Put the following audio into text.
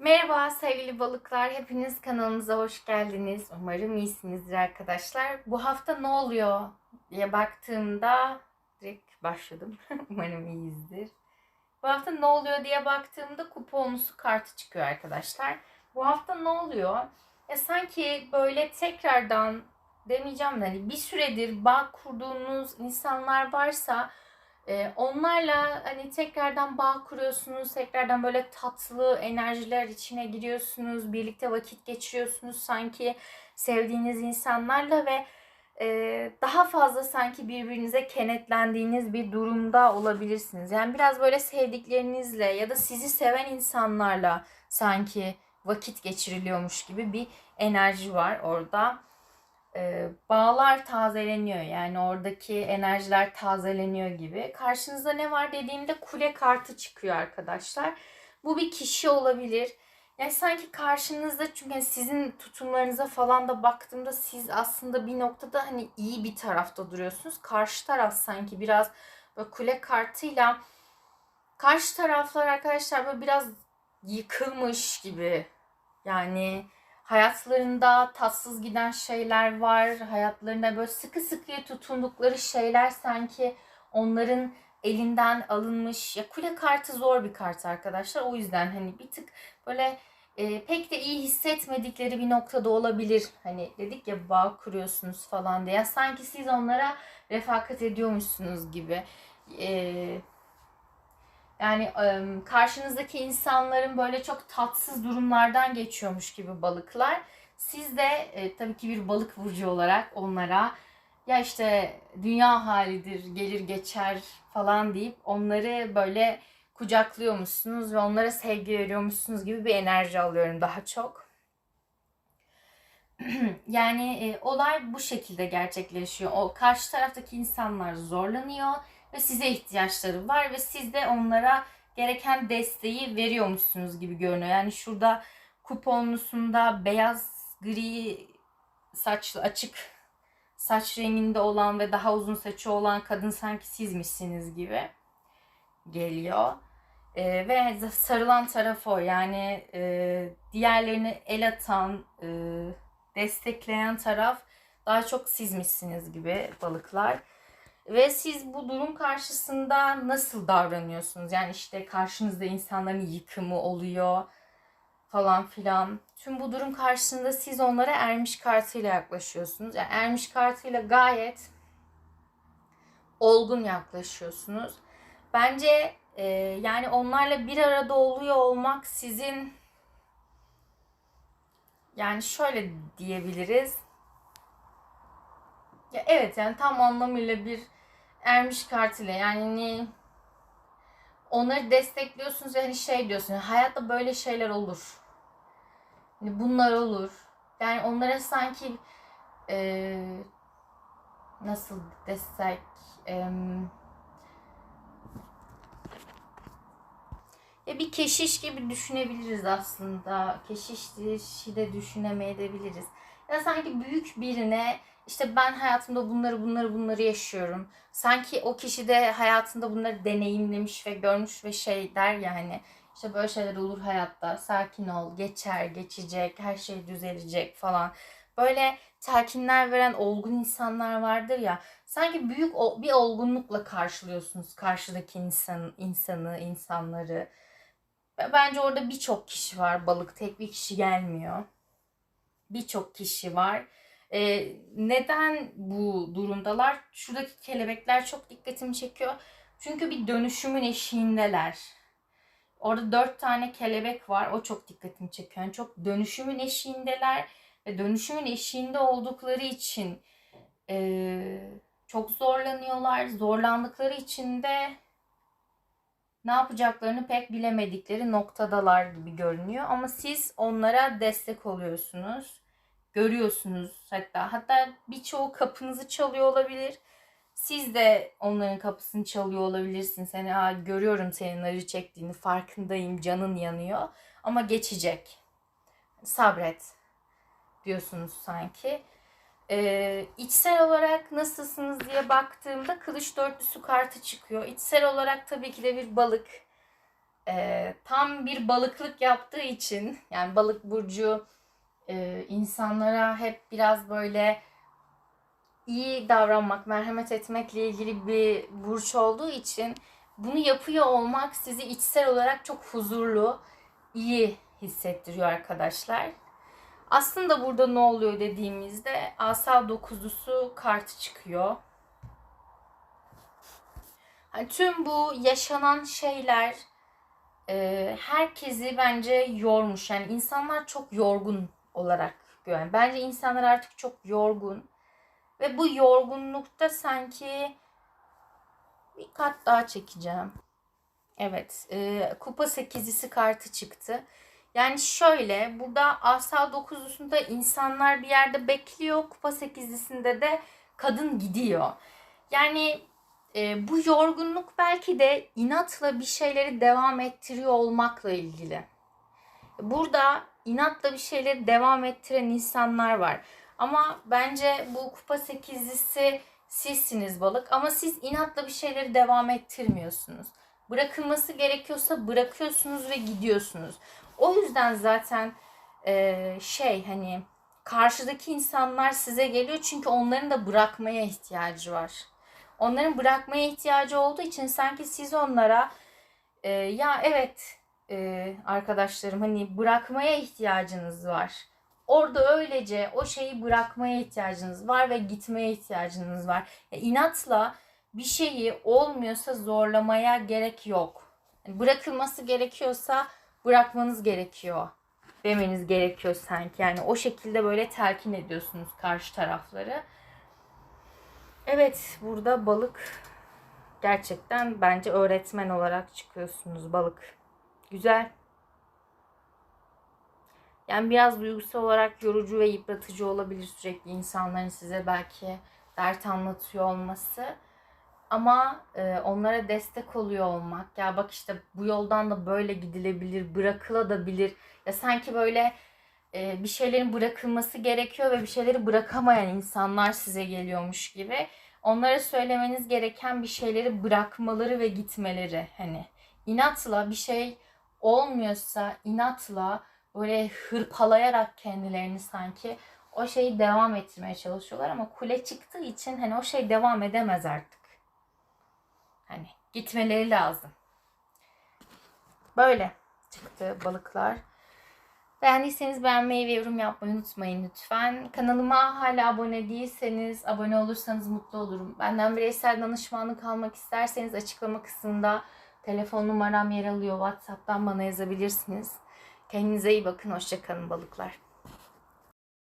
Merhaba sevgili balıklar. Hepiniz kanalımıza hoş geldiniz. Umarım iyisinizdir arkadaşlar. Bu hafta ne oluyor diye baktığımda direkt başladım. Umarım iyiyizdir. Bu hafta ne oluyor diye baktığımda kuponlusu kartı çıkıyor arkadaşlar. Bu hafta ne oluyor? Ya sanki böyle tekrardan demeyeceğim de hani bir süredir bağ kurduğunuz insanlar varsa ee, onlarla hani tekrardan bağ kuruyorsunuz, tekrardan böyle tatlı enerjiler içine giriyorsunuz, birlikte vakit geçiriyorsunuz sanki sevdiğiniz insanlarla ve e, daha fazla sanki birbirinize kenetlendiğiniz bir durumda olabilirsiniz. Yani biraz böyle sevdiklerinizle ya da sizi seven insanlarla sanki vakit geçiriliyormuş gibi bir enerji var orada e, bağlar tazeleniyor. Yani oradaki enerjiler tazeleniyor gibi. Karşınızda ne var dediğimde kule kartı çıkıyor arkadaşlar. Bu bir kişi olabilir. Yani sanki karşınızda çünkü hani sizin tutumlarınıza falan da baktığımda siz aslında bir noktada hani iyi bir tarafta duruyorsunuz. Karşı taraf sanki biraz böyle kule kartıyla karşı taraflar arkadaşlar böyle biraz yıkılmış gibi. Yani hayatlarında tatsız giden şeyler var. Hayatlarında böyle sıkı sıkıya tutundukları şeyler sanki onların elinden alınmış. Ya kule kartı zor bir kart arkadaşlar. O yüzden hani bir tık böyle e, pek de iyi hissetmedikleri bir noktada olabilir. Hani dedik ya bağ kuruyorsunuz falan diye. Sanki siz onlara refakat ediyormuşsunuz gibi. Eee yani karşınızdaki insanların böyle çok tatsız durumlardan geçiyormuş gibi balıklar. Siz de e, tabii ki bir balık burcu olarak onlara ya işte dünya halidir, gelir geçer falan deyip onları böyle kucaklıyormuşsunuz ve onlara sevgi veriyormuşsunuz gibi bir enerji alıyorum daha çok. yani e, olay bu şekilde gerçekleşiyor. O karşı taraftaki insanlar zorlanıyor ve size ihtiyaçları var ve siz de onlara gereken desteği veriyormuşsunuz gibi görünüyor. Yani şurada kuponlusunda beyaz gri saçlı açık saç renginde olan ve daha uzun saçı olan kadın sanki sizmişsiniz gibi geliyor. Ee, ve sarılan taraf o yani e, diğerlerini el atan, e, destekleyen taraf daha çok sizmişsiniz gibi balıklar. Ve siz bu durum karşısında nasıl davranıyorsunuz? Yani işte karşınızda insanların yıkımı oluyor falan filan. Tüm bu durum karşısında siz onlara ermiş kartıyla yaklaşıyorsunuz. Yani ermiş kartıyla gayet olgun yaklaşıyorsunuz. Bence e, yani onlarla bir arada oluyor olmak sizin yani şöyle diyebiliriz. Ya evet yani tam anlamıyla bir ermiş kartıyla yani hani onları destekliyorsunuz ve hani şey diyorsun hayatta böyle şeyler olur. Yani bunlar olur. Yani onlara sanki e, nasıl destek e, ya bir keşiş gibi düşünebiliriz aslında. Keşiş de düşünemeyebiliriz. Ya sanki büyük birine işte ben hayatımda bunları bunları bunları yaşıyorum. Sanki o kişi de hayatında bunları deneyimlemiş ve görmüş ve şey der yani işte böyle şeyler olur hayatta. Sakin ol, geçer, geçecek, her şey düzelecek falan. Böyle telkinler veren olgun insanlar vardır ya. Sanki büyük bir olgunlukla karşılıyorsunuz karşıdaki insan, insanı, insanları. Bence orada birçok kişi var. Balık tek bir kişi gelmiyor. Birçok kişi var e, neden bu durumdalar? Şuradaki kelebekler çok dikkatimi çekiyor. Çünkü bir dönüşümün eşiğindeler. Orada dört tane kelebek var. O çok dikkatimi çekiyor. Yani çok dönüşümün eşiğindeler ve dönüşümün eşiğinde oldukları için e, çok zorlanıyorlar. Zorlandıkları için de ne yapacaklarını pek bilemedikleri noktadalar gibi görünüyor. Ama siz onlara destek oluyorsunuz görüyorsunuz hatta. Hatta birçoğu kapınızı çalıyor olabilir. Siz de onların kapısını çalıyor olabilirsiniz. Hani Aa, görüyorum senin acı çektiğini, farkındayım, canın yanıyor. Ama geçecek. Sabret diyorsunuz sanki. Ee, içsel olarak nasılsınız diye baktığımda kılıç dörtlüsü kartı çıkıyor. İçsel olarak tabii ki de bir balık. e, tam bir balıklık yaptığı için yani balık burcu e, insanlara hep biraz böyle iyi davranmak, merhamet etmekle ilgili bir burç olduğu için bunu yapıyor olmak sizi içsel olarak çok huzurlu, iyi hissettiriyor arkadaşlar. Aslında burada ne oluyor dediğimizde asa dokuzlusu kartı çıkıyor. Hani tüm bu yaşanan şeyler e, herkesi bence yormuş. Yani insanlar çok yorgun olarak görüyor. Bence insanlar artık çok yorgun. Ve bu yorgunlukta sanki bir kat daha çekeceğim. Evet, e, kupa sekizlisi kartı çıktı. Yani şöyle, burada asa dokuzlusunda insanlar bir yerde bekliyor. Kupa sekizlisinde de kadın gidiyor. Yani e, bu yorgunluk belki de inatla bir şeyleri devam ettiriyor olmakla ilgili. Burada inatla bir şeyleri devam ettiren insanlar var. Ama bence bu kupa sekizlisi sizsiniz balık ama siz inatla bir şeyleri devam ettirmiyorsunuz. Bırakılması gerekiyorsa bırakıyorsunuz ve gidiyorsunuz. O yüzden zaten e, şey hani karşıdaki insanlar size geliyor çünkü onların da bırakmaya ihtiyacı var. Onların bırakmaya ihtiyacı olduğu için sanki siz onlara e, ya evet e, arkadaşlarım hani bırakmaya ihtiyacınız var. Orada öylece o şeyi bırakmaya ihtiyacınız var ve gitmeye ihtiyacınız var. E, inatla bir şeyi olmuyorsa zorlamaya gerek yok. Yani bırakılması gerekiyorsa bırakmanız gerekiyor demeniz gerekiyor sanki. Yani o şekilde böyle telkin ediyorsunuz karşı tarafları. Evet burada balık gerçekten bence öğretmen olarak çıkıyorsunuz balık. Güzel. Yani biraz duygusal olarak yorucu ve yıpratıcı olabilir sürekli insanların size belki dert anlatıyor olması. Ama e, onlara destek oluyor olmak. Ya bak işte bu yoldan da böyle gidilebilir, bırakılabilir. Ya sanki böyle e, bir şeylerin bırakılması gerekiyor ve bir şeyleri bırakamayan insanlar size geliyormuş gibi. Onlara söylemeniz gereken bir şeyleri bırakmaları ve gitmeleri. Hani inatla bir şey olmuyorsa inatla böyle hırpalayarak kendilerini sanki o şeyi devam ettirmeye çalışıyorlar ama kule çıktığı için hani o şey devam edemez artık. Hani gitmeleri lazım. Böyle çıktı balıklar. Beğendiyseniz beğenmeyi ve yorum yapmayı unutmayın lütfen. Kanalıma hala abone değilseniz abone olursanız mutlu olurum. Benden bireysel danışmanlık almak isterseniz açıklama kısmında telefon numaram yer alıyor. WhatsApp'tan bana yazabilirsiniz. Kendinize iyi bakın. Hoşçakalın balıklar.